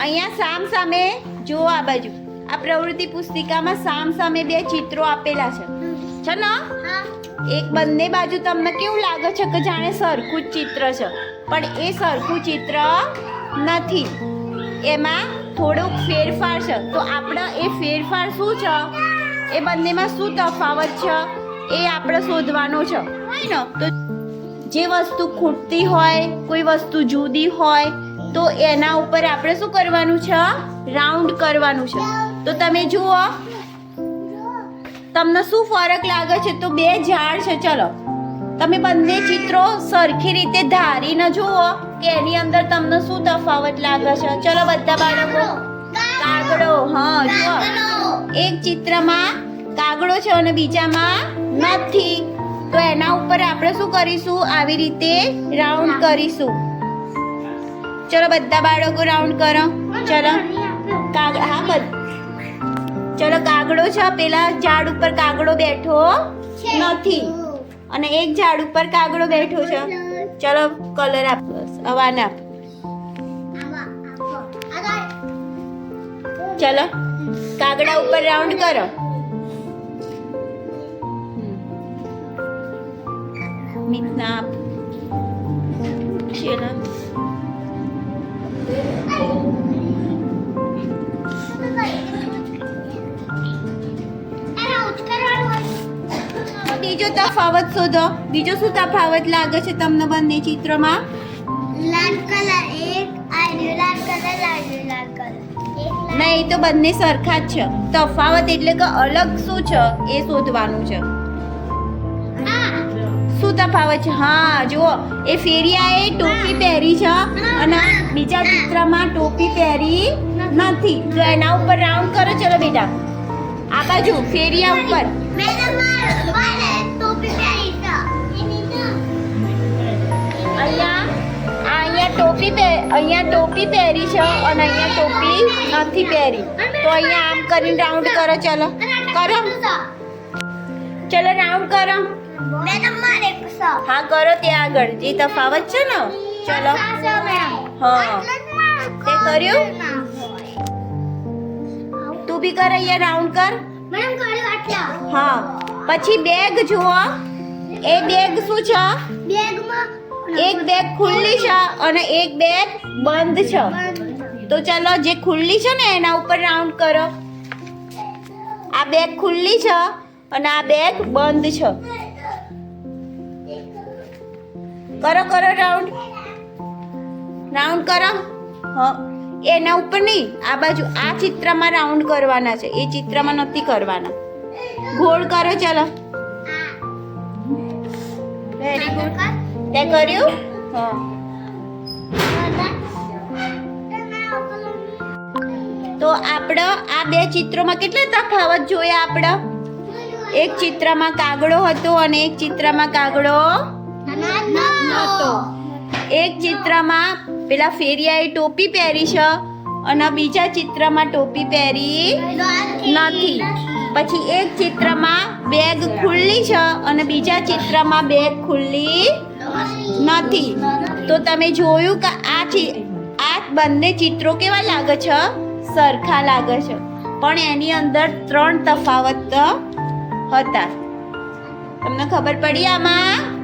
અહીંયા સામ સામે જુઓ આ બાજુ. આ પ્રવૃત્તિ પુસ્તિકામાં સામ સામે બે ચિત્રો આપેલા છે. છે ને? એક બંને બાજુ તમને કેવું લાગે છે કે જાણે સરખું જ ચિત્ર છે? પણ એ સરખું ચિત્ર નથી. એમાં થોડોક ફેરફાર છે. તો આપણે એ ફેરફાર શું છે? એ બંનેમાં શું તફાવત છે? એ આપણે શોધવાનો છે. હોય ને? તો જે વસ્તુ ખૂટતી હોય કોઈ વસ્તુ જુદી હોય તો એના ઉપર આપણે શું કરવાનું છે? રાઉન્ડ કરવાનું છે. તો તમે જુઓ. તમને શું ફરક લાગે છે? તો બે ઝાડ છે. ચલો. તમે બંને ચિત્રો સરખી રીતે ધારીને જુઓ કે એની અંદર તમને શું તફાવત લાગે છે? ચલો બધા બાળકો. કાગડો. હા, જુઓ. એક ચિત્રમાં કાગડો છે અને બીજામાં નથી. તો એના ઉપર આપણે શું કરીશું? આવી રીતે રાઉન્ડ કરીશું. ચલો બધા બાળકો રાઉન્ડ કરો. ચલો. કાગડા હા બધ ચલો કાગડો છે. પેલા ઝાડ ઉપર કાગડો બેઠો નથી. અને એક ઝાડ ઉપર કાગડો બેઠો છે. ચલો કલર આપ. અવાન આપ. ચલો કાગડા ઉપર રાઉન્ડ કરો. મિતના આપ. ચલો. બીજો તફાવત શોધો. બીજો શું તફાવત લાગે છે તમને બંને ચિત્રમાં? લાલ કલર એક આર્યો લાલ કલર આર્યો લાલ કલર. ના એ તો બંને સરખા જ છે. તફાવત એટલે કે અલગ શું છે? એ શોધવાનું છે. શું તફાવત છે? હા જુઓ. એ ફેરિયાએ ટોપી પહેરી છે અને બીજા ચિત્રમાં ટોપી પહેરી નથી. તો એના ઉપર રાઉન્ડ કરો ચલો બેટા. આ બાજુ ફેરિયા ઉપર. અહીંયા અહીંયા ટોપી અહીંયા ટોપી પહેરી છે અને અહીંયા ટોપી નથી પહેરી. તો અહીંયા આમ કરીને રાઉન્ડ કરો ચલો. કરો. ચલો રાઉન્ડ કરો. હા કરો ત્યાં આગળ. જે તફાવત છે ને? ચલો. હા. તે કર્યું? તું બી કર અહીંયા રાઉન્ડ કર. મેડમ કર્યું આટલા. હા. પછી બેગ જુઓ. એ બેગ શું છે? બેગમાં એક બેગ ખુલ્લી છે અને એક બેગ બંધ છે. તો ચાલો જે ખુલ્લી છે ને એના ઉપર રાઉન્ડ કરો. આ બેગ ખુલ્લી છે અને આ બેગ બંધ છે. કરો કરો રાઉન્ડ રાઉન્ડ કરો. હા. એના ઉપર નહીં આ બાજુ આ ચિત્રમાં રાઉન્ડ કરવાના છે. એ ચિત્રમાં નથી કરવાના. ગોળ કરો ચલો. વેરી ગુડ તે કર્યું? હા. તો આપણે આ બે ચિત્રોમાં કેટલા તફાવત જોયા આપણે એક ચિત્રમાં કાગડો હતો અને એક ચિત્રમાં કાગડો નહોતો. એક ચિત્રમાં પેલા ફેરિયાએ ટોપી પહેરી છે અને બીજા ચિત્રમાં ટોપી પહેરી નથી. પછી એક ચિત્રમાં બેગ ખુલ્લી છે અને બીજા ચિત્રમાં બેગ ખુલ્લી નથી. તો તમે જોયું કે આ આ બંને ચિત્રો કેવા લાગે છે? સરખા લાગે છે. પણ એની અંદર ત્રણ તફાવત હતા. તમને ખબર પડી આમાં?